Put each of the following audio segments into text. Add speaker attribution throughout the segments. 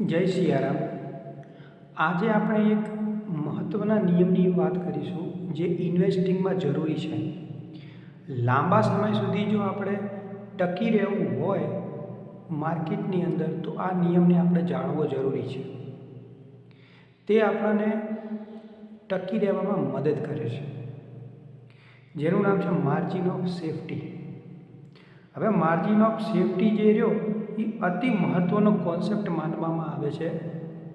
Speaker 1: જય સિયારામ. આજે આપણે એક મહત્ત્વના નિયમની વાત કરીશું જે ઇન્વેસ્ટિંગમાં જરૂરી છે. લાંબા સમય સુધી જો આપણે ટકી રહેવું હોય માર્કેટની અંદર, તો આ નિયમને આપણે જાણવો જરૂરી છે. તે આપણને ટકી રહેવામાં મદદ કરે છે. જેનું નામ છે માર્જિન ઓફ સેફટી. હવે માર્જિન ઓફ સેફટી જે રહ્યો એ અતિ મહત્ત્વનો કોન્સેપ્ટ માનવામાં આવે છે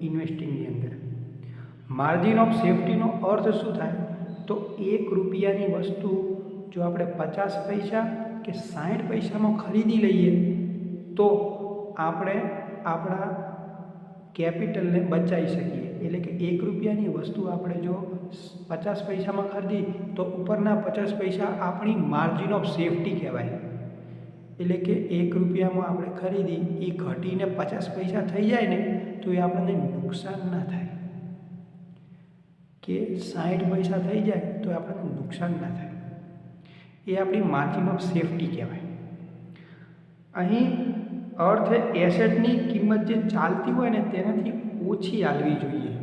Speaker 1: ઇન્વેસ્ટિંગની અંદર. માર્જિન ઓફ સેફટીનો અર્થ શું થાય? તો એક રૂપિયાની વસ્તુ જો આપણે પચાસ પૈસા કે સાઠ પૈસામાં ખરીદી લઈએ, તો આપણે આપણા કેપિટલને બચાવી શકીએ. એટલે કે એક રૂપિયાની વસ્તુ આપણે જો પચાસ પૈસામાં ખરીદી, તો ઉપરના પચાસ પૈસા આપણી માર્જિન ઓફ સેફટી કહેવાય. એટલે કે એક રૂપિયામાં આપણે ખરીદી, એ ઘટીને પચાસ પૈસા થઈ જાય ને, તો એ આપણને નુકસાન ના થાય. કે સાઠ પૈસા થઈ જાય, તો આપણને નુકસાન ના થાય. એ આપણી માર્જિન ઓફ સેફટી કહેવાય. અહીં અર્થ એસેટની કિંમત જે ચાલતી હોય ને, તેનાથી ઓછી આવવી જોઈએ.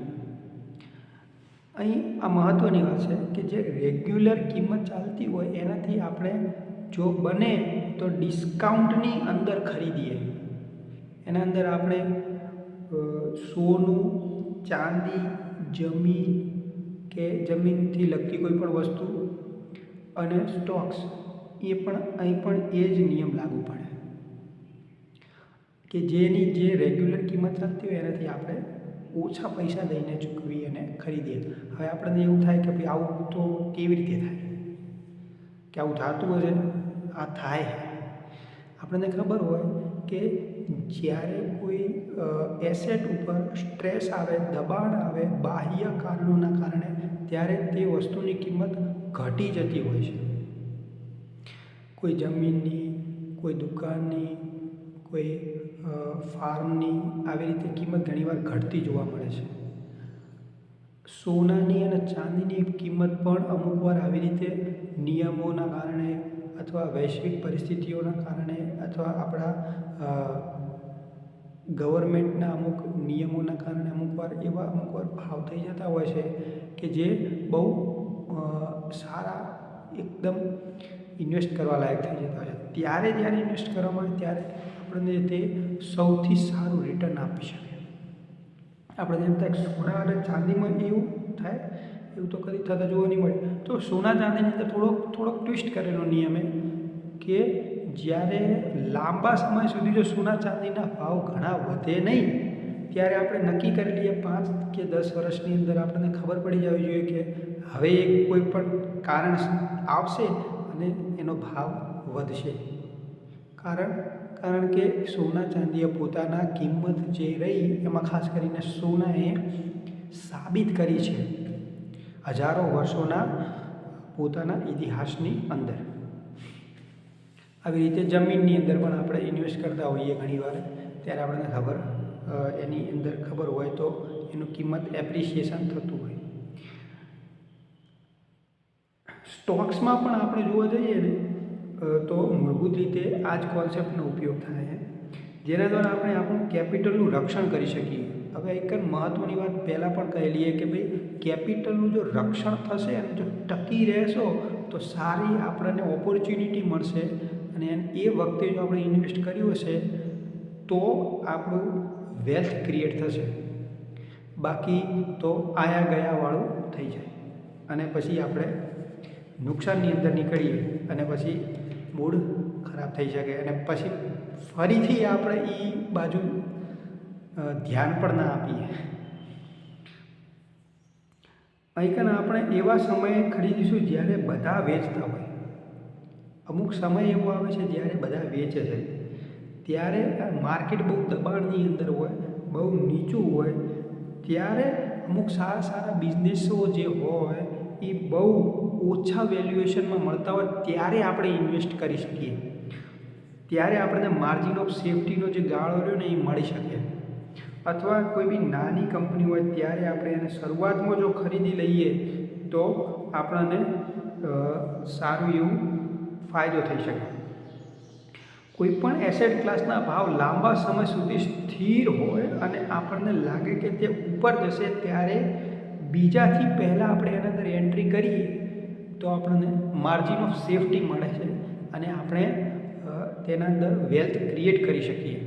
Speaker 1: અહીં આ મહત્ત્વની વાત છે કે જે રેગ્યુલર કિંમત ચાલતી હોય, એનાથી આપણે જો બને તો ડિસ્કાઉન્ટની અંદર ખરીદીએ. એના અંદર આપણે સોનું, ચાંદી જમીન કે જમીનથી લગતી કોઈ પણ વસ્તુ અને સ્ટોક્સ, એ પણ અહીં પણ એ જ નિયમ લાગુ પડે. કે જેની જે રેગ્યુલર કિંમત લાગતી હોય એનાથી આપણે ઓછા પૈસા દઈને ચૂકવી અને ખરીદીએ. હવે આપણને એવું થાય કે ભાઈ આવું તો કેવી રીતે થાય? કે આવું થતું હશે? આ થાય આપણને ખબર હોય કે જ્યારે કોઈ એસેટ ઉપર સ્ટ્રેસ આવે, દબાણ આવે, બાહ્ય કારણોના કારણે, ત્યારે તે વસ્તુની કિંમત ઘટી જતી હોય છે. કોઈ જમીનની, કોઈ દુકાનની, કોઈ ફાર્મની આવી રીતે કિંમત ઘણીવાર ઘટતી જોવા મળે છે. સોનાની અને ચાંદીની કિંમત પણ અમુક વાર આવી રીતે નિયમોના કારણે અથવા વૈશ્વિક પરિસ્થિતિઓના કારણે અથવા આપણા ગવર્મેન્ટના અમુક નિયમોના કારણે અમુક વાર એવા અમુક વાર ભાવ થઈ જતા હોય છે કે જે બહુ સારા એકદમ ઇન્વેસ્ટ કરવા લાયક થઈ જતા હોય છે. ત્યારે જ્યારે ઇન્વેસ્ટ કરવામાં આવે ત્યારે આપણને તે સૌથી સારું રિટર્ન આપી શકે. આપણે જેમ થાય સોના અને ચાંદીમાં એવું થાય એવું તો કદી થતા જોવા નહીં મળે. તો સોના ચાંદીની અંદર થોડોક થોડોક ટ્વિસ્ટ કરેલો નિયમે કે જ્યારે લાંબા સમય સુધી જો સોના ચાંદીના ભાવ ઘણા વધે નહીં, ત્યારે આપણે નક્કી કરી લઈએ પાંચ કે દસ વર્ષની અંદર આપણને ખબર પડી જવી જોઈએ કે હવે એક કોઈ પણ કારણ આવશે અને એનો ભાવ વધશે. કારણ કારણ કે સોના ચાંદીએ પોતાના કિંમત જે રહી, એમાં ખાસ કરીને સોનાએ સાબિત કરી છે. હજારો વર્ષોના પોતાના ઇતિહાસની અંદર. આવી રીતે જમીનની અંદર પણ આપણે ઇન્વેસ્ટ કરતા હોઈએ ઘણીવાર. ત્યારે આપણને ખબર એની અંદર ખબર હોય તો એનું કિંમત એપ્રિસિએશન થતું હોય. સ્ટોક્સમાં પણ આપણે જોવા જઈએ ને તો મૂળભૂત રીતે આ જ કોન્સેપ્ટનો ઉપયોગ થાય છે. જેના દ્વારા આપણે આપણું કેપિટલનું રક્ષણ કરી શકીએ. હવે એક મહત્ત્વની વાત પહેલાં પણ કહેલીએ કે ભાઈ, કેપિટલનું જો રક્ષણ થશે અને જો ટકી રહેશો, તો સારી આપણને ઓપોર્ચ્યુનિટી મળશે. અને એ વખતે જો આપણે ઇન્વેસ્ટ કર્યું હશે, તો આપણું વેલ્થ ક્રિએટ થશે. બાકી તો આયા ગયાવાળું થઈ જાય. અને પછી આપણે નુકસાનની અંદર નીકળીએ અને પછી મૂડ ખરાબ થઈ શકે. અને પછી ફરીથી આપણે એ બાજુ ધ્યાન પણ ના આપીએ. અહીં આપણે એવા સમયે ખરીદીશું જ્યારે બધા વેચતા હોય. અમુક સમય એવો આવે છે જ્યારે બધા વેચે છે. ત્યારે માર્કેટ બહુ દબાણની અંદર હોય, બહુ નીચું હોય, ત્યારે અમુક સારા સારા બિઝનેસો જે હોય, એ બહુ ઓછા વેલ્યુએશનમાં મળતા હોય, ત્યારે આપણે ઇન્વેસ્ટ કરી શકીએ. ત્યારે આપણને માર્જિન ઓફ સેફટીનો જે ગાળો રહ્યો ને એ મળી શકે. અથવા કોઈ બી નાની કંપની હોય ત્યારે આપણે એને શરૂઆતમાં જો ખરીદી લઈએ, તો આપણને સારું એવું ફાયદો થઈ શકે. કોઈપણ એસેટ ક્લાસના ભાવ લાંબા સમય સુધી સ્થિર હોય અને આપણને લાગે કે તે ઉપર જશે, ત્યારે બીજાથી પહેલાં આપણે એના અંદર એન્ટ્રી કરીએ, તો આપણને માર્જિન ઓફ સેફટી મળે છે અને આપણે તેના અંદર વેલ્થ ક્રિએટ કરી શકીએ.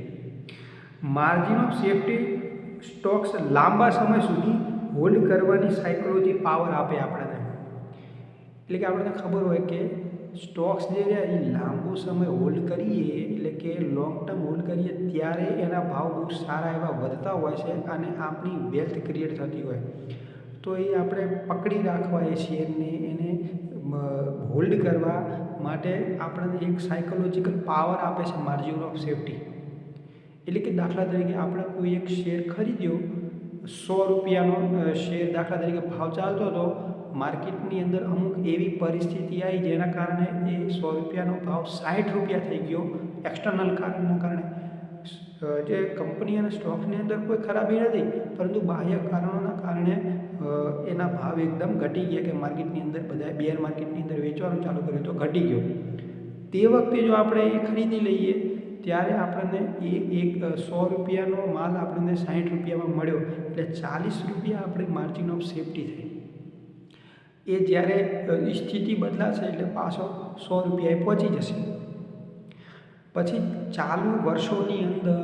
Speaker 1: માર્જિન ઓફ સેફટી સ્ટોક્સ લાંબા સમય સુધી હોલ્ડ કરવાની સાયકોલોજી પાવર આપે આપણને. એટલે કે આપણને ખબર હોય કે સ્ટોક્સ જે રહ્યા એ લાંબો સમય હોલ્ડ કરીએ, એટલે કે લોંગ ટર્મ હોલ્ડ કરીએ, ત્યારે એના ભાવ બહુ સારા એવા વધતા હોય છે અને આપણી વેલ્થ ક્રિએટ થતી હોય. તો એ આપણે પકડી રાખવા એ શેરને એને હોલ્ડ કરવા માટે આપણને એક સાયકોલોજીકલ પાવર આપે છે માર્જિન ઓફ સેફટી એટલે કે દાખલા તરીકે આપણે કોઈ એક શેર ખરીદ્યો, સો રૂપિયાનો શેર દાખલા તરીકે ભાવ ચાલતો હતો, માર્કેટની અંદર અમુક એવી પરિસ્થિતિ આવી જેના કારણે એ સો રૂપિયાનો ભાવ સાઠ રૂપિયા થઈ ગયો એક્સટર્નલ કારણના કારણે. જે કંપની અને સ્ટોકની અંદર કોઈ ખરાબી નથી, પરંતુ બાહ્ય કારણોના કારણે એના ભાવ એકદમ ઘટી ગયા કે માર્કેટની અંદર બધા બેર માર્કેટની અંદર વેચવાનું ચાલુ કર્યું તો ઘટી ગયો. તે વખતે જો આપણે એ ખરીદી લઈએ ત્યારે આપણને એ એક સો રૂપિયાનો માલ આપણને સાઠ રૂપિયામાં મળ્યો. એટલે ચાલીસ રૂપિયા આપણે માર્જિન ઓફ સેફટી થઈ. એ જ્યારે સ્થિતિ બદલાશે એટલે પાછો સો રૂપિયાએ પહોંચી જશે. પછી ચાલુ વર્ષોની અંદર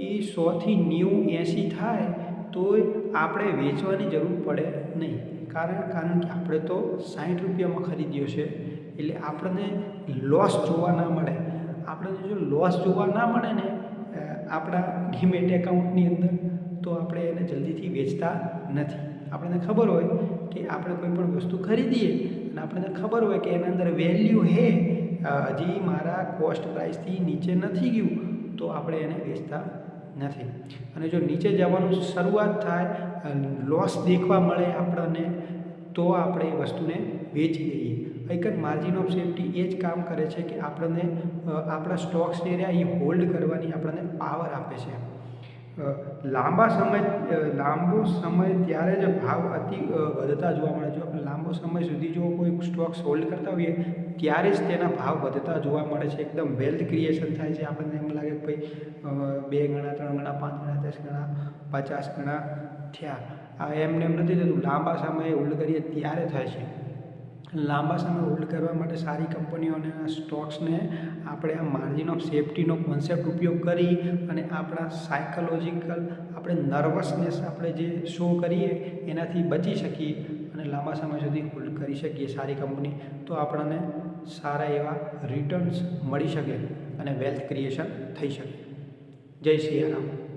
Speaker 1: એ સોથી નેવું એંસી થાય તોય આપણે વેચવાની જરૂર પડે નહીં. કારણ કારણ કે આપણે તો સાઠ રૂપિયામાં ખરીદ્યો છે. એટલે આપણને લોસ જોવા ના મળે. આપણને જો લોસ જોવા ના મળે ને આપણા ડીમેટ એકાઉન્ટની અંદર, તો આપણે એને જલ્દીથી વેચતા નથી. આપણને ખબર હોય કે આપણે કોઈ પણ વસ્તુ ખરીદીએ અને આપણને ખબર હોય કે એના અંદર વેલ્યુ હે હજી મારા કોસ્ટ પ્રાઇસથી નીચે નથી ગયું, તો આપણે એને વેચતા નથી. અને જો નીચે જવાનું શરૂઆત થાય લોસ દેખવા મળે આપણને, તો આપણે એ વસ્તુને વેચી દઈએ. હકીકત માર્જિન ઓફ સેફટી એ જ કામ કરે છે કે આપણને આપણા સ્ટોક્સ જે રહ્યા એ હોલ્ડ કરવાની આપણને પાવર આપે છે. લાંબા સમય લાંબો સમય ત્યારે જ ભાવ અતિ વધતા જોવા મળે જો આપણે લાંબો સમય સુધી જો કોઈ સ્ટોક્સ હોલ્ડ કરતા હોઈએ, ત્યારે જ તેના ભાવ વધતા જોવા મળે છે. એકદમ વેલ્થ ક્રિએશન થાય છે. આપણને એમ લાગે કે ભાઈ બે ગણા, ત્રણ ગણા, પાંચ ગણા, દસ ગણા, પચાસ ગણા થયા. આ એમને એમ નથી થતું. લાંબા સમયે હોલ્ડ કરીએ ત્યારે થાય છે. લાંબા સમય હોલ્ડ કરવા માટે સારી કંપનીઓના સ્ટોક્સને આપણે આ માર્જિન ઓફ સેફટીનો કોન્સેપ્ટ ઉપયોગ કરી અને આપણા સાયકોલોજીકલ આપણે નર્વસનેસ આપણે જે શો કરીએ એનાથી બચી શકીએ અને લાંબા સમય સુધી હોલ્ડ કરી શકીએ સારી કંપની તો આપણને સારા એવા રિટર્ન્સ મળી શકે અને વેલ્થ ક્રિએશન થઈ શકે. જય સિયારામ